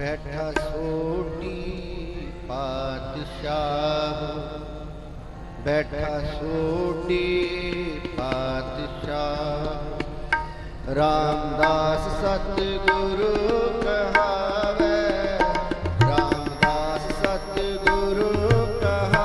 ਬੈਠਾ ਸੋਟੀ ਪਾਤਸ਼ਾਹ। ਬੈਠਾ ਸੋਟੀ ਪਾਤਸ਼ਾਹ। ਰਾਮਦਾਸ ਸਤਿਗੁਰੂ ਕਹਾਵੇ। ਰਾਮਦਾਸ ਸਤਿਗੁਰੂ ਕਹਾ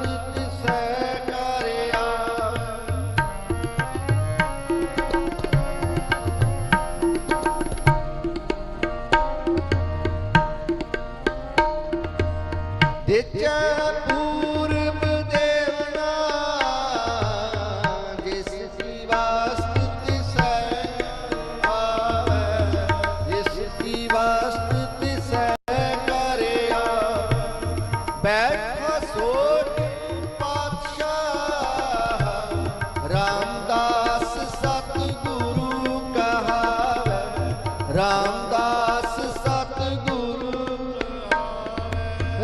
You.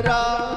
राम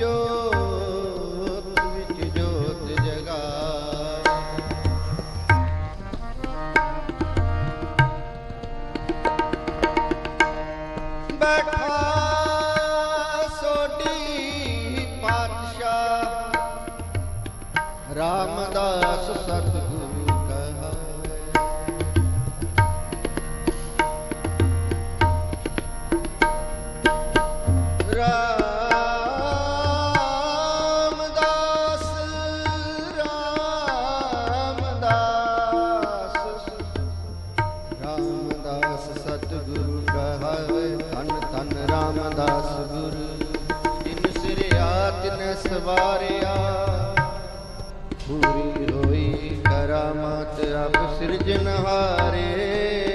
ਜੋਤ ਵਿੱਚ ਜੋਤ ਜਗਾਏ। ਬੈਠਾ ਪਾਤਸ਼ਾਹ ਰਾਮਦਾਸ ਸਤਿਗੁਰੂ। ਧਨ ਰਾਮਦਾਸ ਗੁਰੂ ਜਿਨ ਸਿਰਿਆ ਤਿਨ ਸਵਾਰਿਆ ਪੂਰੀ ਹੋਈ ਕਰਾਮਾਤ ਆਪ ਸਿਰਜਨਹਾਰੇ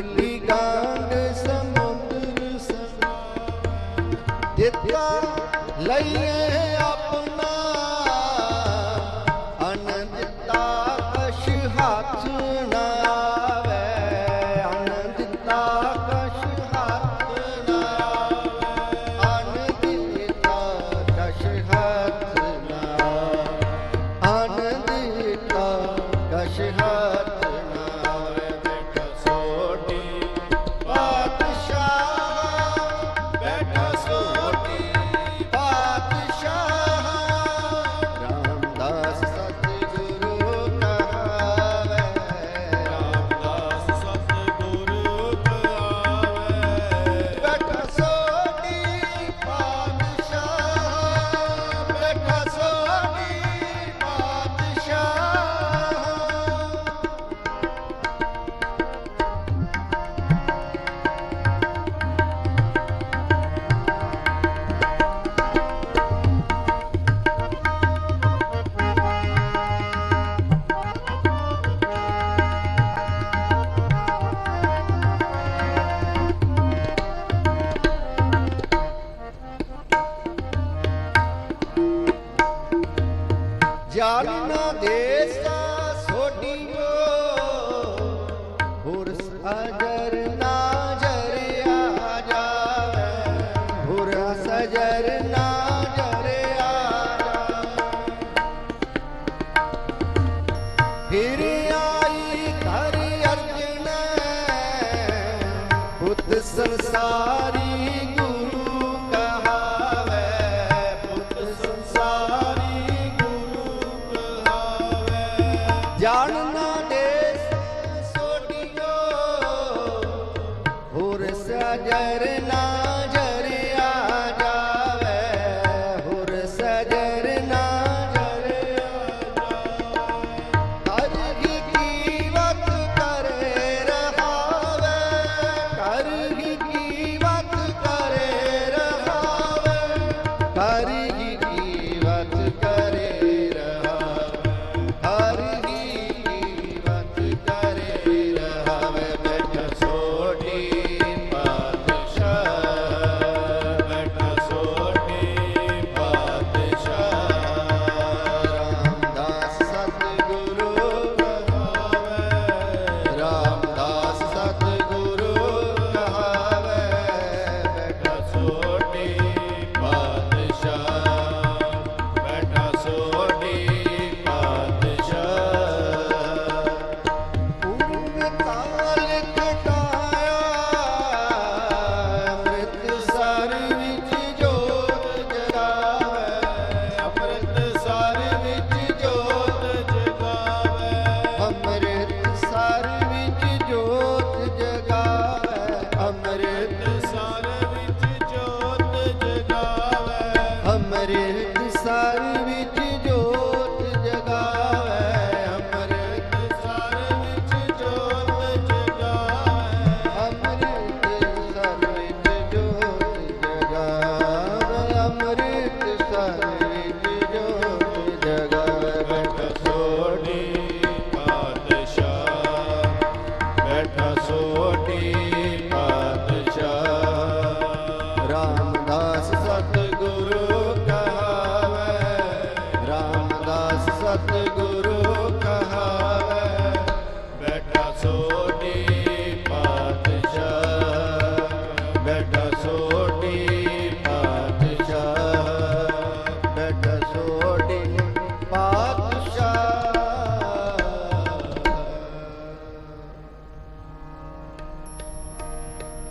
Good. ਸੰਸਾਰੀ ਗੁਰੂ ਕਹਾਵੇ ਪੁੱਤ ਗੁਰੂ ਕਹਾਵੇ। ਜਾਣ ਨਾ